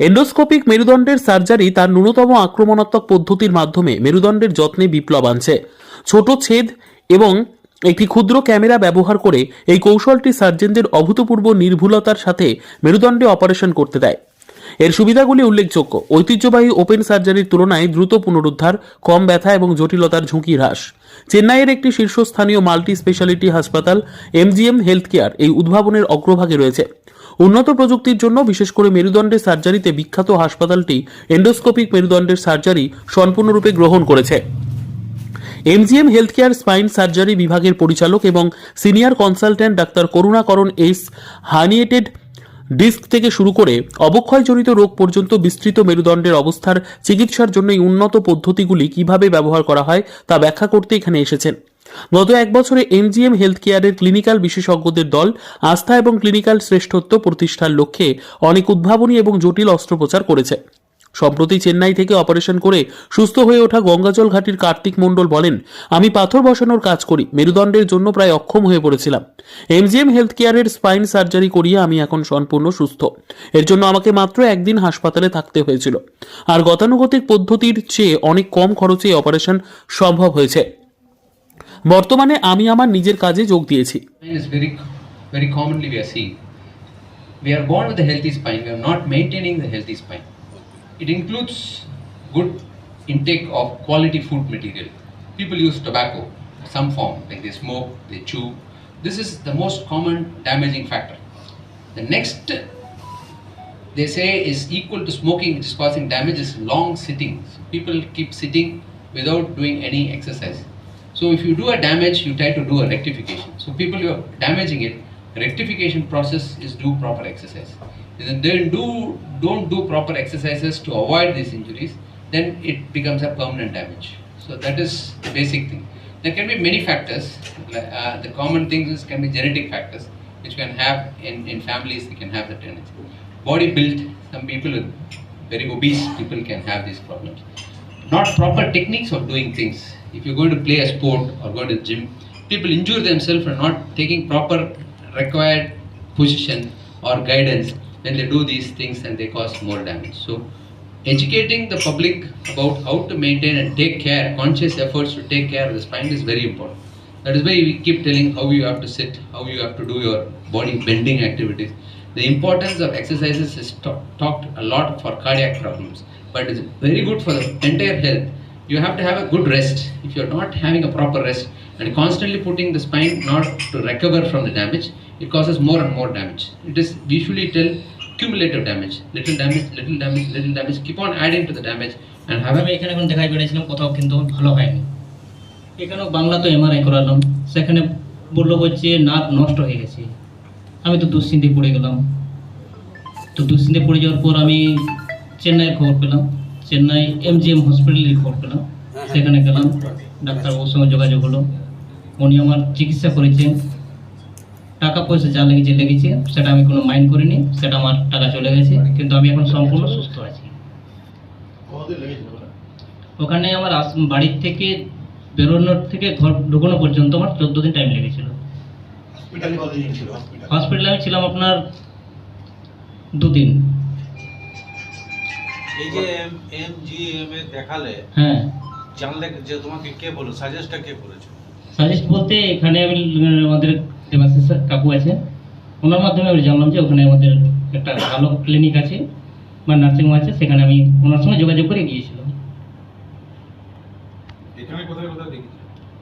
Endoscopic মেরুদণ্ডের surgery তার ন্যূনতম আক্রমণাত্মক পদ্ধতির মাধ্যমে মেরুদণ্ডের যত্নে বিপ্লব আনছে। ছোট ছেদ এবং একটি ক্ষুদ্র ক্যামেরা ব্যবহার করে এই কৌশলটি সার্জেনদের অভূতপূর্ব নির্ভুলতার সাথে মেরুদণ্ডে অপারেশন করতে দেয়। এর সুবিধাগুলি উল্লেখযোগ্য। ঐতিহ্যবাহী ওপেন সার্জারির তুলনায় দ্রুত পুনরুদ্ধার, কম ব্যথা এবং জটিলতার ঝুঁকি হ্রাস। চেন্নাইয়ের একটি শীর্ষস্থানীয় মাল্টি স্পেশালিটি হাসপাতাল, এমজিএম হেলথ কেয়ার এই উদ্ভাবনের অগ্রভাগে রয়েছে। উন্নত প্রযুক্তির জন্য, বিশেষ করে মেরুদণ্ডের সার্জারিতে বিখ্যাত হাসপাতালটি এন্ডোস্কোপিক মেরুদণ্ডের সার্জারি সম্পূর্ণরূপে গ্রহণ করেছে। MGM health care spine surgery বিভাগের পরিচালক এবং senior consultant doctor Karunakaran S herniated disc থেকে শুরু করে অবক্ষয়জনিত রোগ পর্যন্ত বিস্তৃত মেরুদণ্ডের অবস্থার চিকিৎসার জন্য এই উন্নত পদ্ধতিগুলি কীভাবে ব্যবহার করা হয় তা ব্যাখ্যা করতে এখানে এসেছেন। গত এক বছরে এমজিএম হেলথ কেয়ারের ক্লিনিক্যাল বিশেষজ্ঞদের দল, আস্থা এবং ক্লিনিক্যাল শ্রেষ্ঠত্ব প্রতিষ্ঠার লক্ষ্যে অনেক উদ্ভাবনী এবং জটিল অস্ত্রোপচার করেছে। সম্প্রতি চেন্নাই থেকে অপারেশন করে সুস্থ হয়ে ওঠা গঙ্গাজল ঘাটির কার্তিক মণ্ডল বলেন, আমি পাথর বসানোর কাজ করি, মেরুদণ্ডের জন্য প্রায় অক্ষম হয়ে পড়েছিলাম। এমজিএম হেলথ কেয়ারের স্পাইন সার্জারি করিয়ে আমি এখন সম্পূর্ণ সুস্থ। এর জন্য আমাকে মাত্র একদিন হাসপাতালে থাকতে হয়েছিল। আর গতানুগতিক পদ্ধতির চেয়ে অনেক কম খরচে অপারেশন সম্ভব হয়েছে। বর্তমানে আমি আমার নিজের কাজে যোগ দিয়েছি spine is very very commonly we are seeing. We are born with a healthy spine. We are not maintaining the healthy spine. It includes good intake of quality food material. People use tobacco, some form, like they smoke, they chew. This is the most common damaging factor. The next they say is equal to smoking, which is causing damage, is long sitting. People keep sitting without doing any exercise. So if you do a damage, you try to do a rectification. So people who are damaging it, rectification process is do proper exercise. If they do don't do proper exercises to avoid these injuries, then it becomes a permanent damage. So that is the basic thing. There can be many factors. Uh, the common things is can be genetic factors, which can have in, in families they can have the tendency. Body build, some people very obese people can have these problems not proper techniques of doing things. If you're going to play a sport or go to the gym, people injure themselves for not taking proper required position or guidance when they do these things and they cause more damage. So educating the public about how to maintain and take care, conscious efforts to take care of the spine is very important. That is why we keep telling how you have to sit, how you have to do your body bending activities. The importance of exercises is talked a lot for cardiac problems, but it's very good for the entire health. You have to have a good rest. If you're not having a proper rest and constantly putting the spine not to recover from the damage, it causes more and more damage. It is we usually tell cumulative damage, little damage, little damage, little damage. Keep on adding to the damage and have আমি a এখানে এখন দেখাই বেড়েছিলাম কোথাও কিন্তু ভালো হয়নি এখানেও বাংলা তো এমআরআই করালাম সেখানে বললো হচ্ছে নাক নষ্ট হয়ে গেছে আমি তো দুশ্চিন্তে পড়ে গেলাম তো দুশ্চিন্তে পড়ে যাওয়ার পর আমি চেন্নাইয়ের খবর পেলাম। চেন্নাই এমজিএম হসপিটালের খবর পেলাম। সেখানে গেলাম। ডাক্তার ডাক্তারবাবুর সঙ্গে যোগাযোগ হলো। উনি আমার চিকিৎসা করেছেন। টাকা পয়সা যা লেগেছে লেগেছে সেটা আমি কোনো মাইন্ড করিনি। সেটা আমার টাকা চলে গেছে। কিন্তু আমি এখন সম্পূর্ণ সুস্থ আছি। ওখানে? আমার আস- বাড়ির থেকে বেরোনোর থেকে ঘর ঢুকানো পর্যন্ত আমার চোদ্দ দিন টাইম লেগেছিল। হসপিটালে হসপিটাল হসপিটালে আমি ছিলাম আপনার দুদিন। এই যে এম জি এম এ দেখালে হ্যাঁ। জানলে যে তোমাকে কে বলো সাজেস্টটা কে করেছে? সাজেস্ট বলতে এখানে আমি আমাদের দেবাশিস কাকু আছে। ওনার মাধ্যমে আমি জানলাম যে ওখানে আমাদের একটা ভালো ক্লিনিক আছে বা নার্সিং হোম আছে সেখানে আমি ওনার সঙ্গে যোগাযোগ করে গিয়েছিলাম। এখানে কোথায় কোথায় দেখেছি?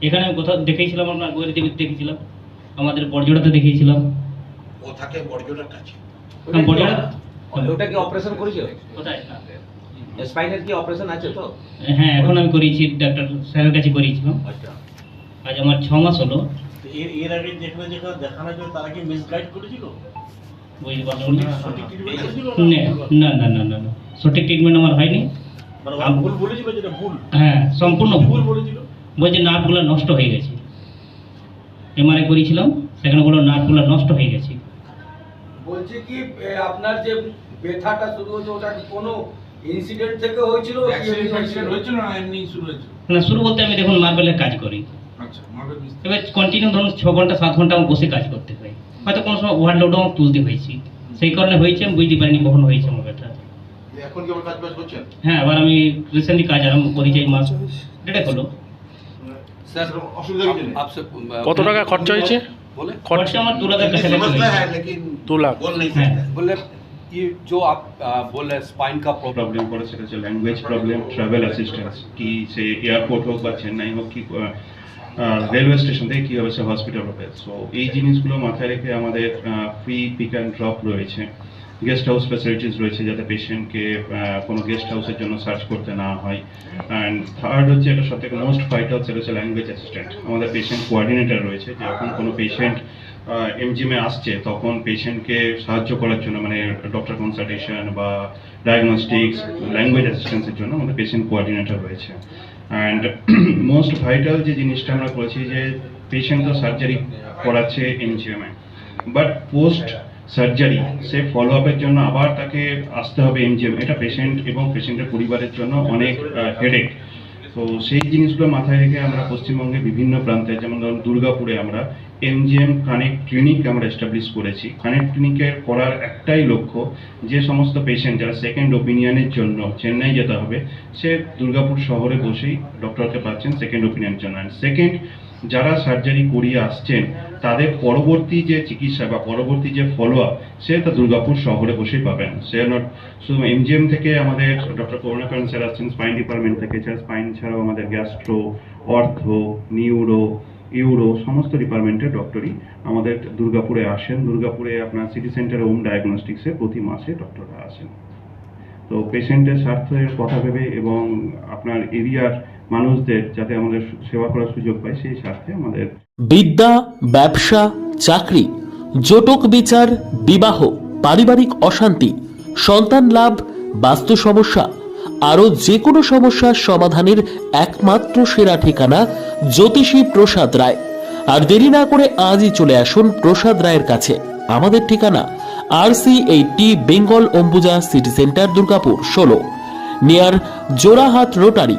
এখানে আমি কোথাও দেখেছিলাম আপনার গৌরী দেবীর দেখেছিলাম আমাদের বড়জোড়াতে দেখিয়েছিলাম ও থাকে বড়জোড়ার কাছে। হ্যাঁ, বড়জোড়া ওটা কি অপারেশন করেছ? কোথায়? স্পাইনের কি অপারেশন আছে তো? হ্যাঁ এখন আমি করিয়েছি ডাক্তার স্যারের কাছে করিয়েছিলাম আচ্ছা। আজ আমার ছ মাস হলো। এর এর আগে যেখানে যেখানে দেখানোর জন্য তারা কি মিসগাইড করেছিল? না। না না না না সঠিক ট্রিটমেন্ট আমার হয়নি। মানে ভুল বলেছিল যেটা ভুল? হ্যাঁ সম্পূর্ণ ভুল। ভুল বলেছিল? বলছে নার্ভগুলো নষ্ট হয়ে গেছে। এমআরআই করেছিলাম সেখানে বলল নার্ভগুলো নষ্ট হয়ে গেছে। বলছি কি আপনার যে ব্যথাটা শুরু হয়েছে ওটা কোনো ইনসিডেন্ট থেকে হয়েছিল? হয়েছিল? হয়েছিল না এমনি শুরু হয়েছিল না শুরু বলতে আমি দেখুন মার্বেলের কাজ করি। আচ্ছা এবার কন্টিনিউ ধরুন ছ ঘণ্টা সাত ঘণ্টা আমার বসে কাজ করতে হয়। হয়তো কোনো সময় ওভারলোডও আমার তুলতে হয়েছে। সেই কারণে হয়েছে আমি বুঝতে পারিনি কখন হয়েছে আমার ব্যথা। এখন কি আমার কাজ বাজ করছেন? হ্যাঁ আবার আমি রিসেন্টলি কাজ আরম্ভ করেছি এই মাস ডেটে হলো। স্যার অসুবিধা কত টাকা খরচা হয়েছে? খরচা আমার দু লাখ টাকা समझता লেগেছে। है लेकिन दो लाख। बोल नहीं হ্যাঁ सकता बोले ये जो आप आ, बोल रहे स्पाइन का प्रॉब्लम করে সেটা হচ্ছে ল্যাঙ্গুয়েজ প্রবলেম ট্রাভেল অ্যাসিস্ট্যান্স কি সে এয়ারপোর্ট হোক বা চেন্নাই হোক কি রেলওয়ে স্টেশন থেকে কীভাবে সে হসপিটাল হবে সো এই জিনিসগুলো মাথায় রেখে আমাদের ফ্রি পিক অ্যান্ড ড্রপ রয়েছে গেস্ট হাউস ফ্যাসিলিটিস রয়েছে যাতে পেশেন্টকে কোনো গেস্ট হাউসের জন্য সার্চ করতে না হয় অ্যান্ড থার্ড হচ্ছে এটা সব থেকে মোস্ট ভাইটাল সেটা হচ্ছে ল্যাঙ্গুয়েজ অ্যাসিস্ট্যান্ট আমাদের পেশেন্ট কোঅর্ডিনেটর রয়েছে যখন কোনো পেশেন্ট এমজিএমে আসছে, তখন পেশেন্টকে সাহায্য করার জন্য মানে ডক্টর কনসালটেশন বা ডায়াগনস্টিক্স ল্যাঙ্গুয়েজ অ্যাসিস্ট্যান্সের জন্য আমাদের পেশেন্ট কোঅর্ডিনেটর রয়েছে। অ্যান্ড মোস্ট ভাইটাল যে জিনিসটা আমরা করেছি যে পেশেন্ট তো সার্জারি করাচ্ছে এনজিএমে বাট পোস্ট সার্জারি সে ফলো আপের জন্য আবার তাকে আসতে হবে এমজিএম এটা পেশেন্ট এবং পেশেন্টের পরিবারের জন্য অনেক হেডেক তো সেই জিনিসগুলো মাথায় রেখে আমরা পশ্চিমবঙ্গে বিভিন্ন প্রান্তে, যেমন ধরুন দুর্গাপুরে আমরা এমজিএম কানেক্ট ক্লিনিক আমরা এস্টাবলিশ করেছি। কানেক্ট ক্লিনিকের করার একটাই লক্ষ্য যে সমস্ত পেশেন্ট যারা সেকেন্ড ওপিনিয়নের জন্য চেন্নাই যেতে হবে, সে দুর্গাপুর শহরে বসেই ডক্টরকে পাচ্ছেন সেকেন্ড ওপিনিয়নের জন্য। সেকেন্ড যারা সার্জারি করিয়ে আসছেন, তাদের পরবর্তী যে চিকিৎসা বা পরবর্তী যে ফলো আপ সে তা দুর্গাপুর শহরে বসেই পাবেন। সে নট শুধু এমজিএম থেকে আমাদের ডক্টর করুণাকরণ স্যার আসছেন স্পাইন ডিপার্টমেন্ট থেকে স্পাইন ছাড়াও আমাদের গ্যাস্ট্রো অর্থ নিউরো ইউরো সমস্ত ডিপার্টমেন্টের ডক্টরই আমাদের দুর্গাপুরে আসেন। দুর্গাপুরে আপনার সিটি সেন্টার হোম ডায়াগনস্টিক্সে প্রতি মাসে ডক্টররা আসেন। তো পেশেন্টের স্বার্থের কথা ভেবে এবং আপনার এরিয়ার মানুষদের যাতে আমাদের সেবা করার সুযোগ পায়, সেই স্বার্থে আমাদের বিদ্যা, ব্যবসা, চাকরি, জটক বিচার, বিবাহ, পারিবারিক অশান্তি, সন্তান লাভ, বাস্তু সমস্যা, আরও যে কোনো সমস্যার সমাধানের একমাত্র সেরা ঠিকানা জ্যোতিষী প্রসাদ রায়। আর দেরি না করে আজই চলে আসুন প্রসাদ রায়ের কাছে। আমাদের ঠিকানা R C eighty Bengal Ambuja city centre, Durgapur, ষোলো, near Jorahat rotary.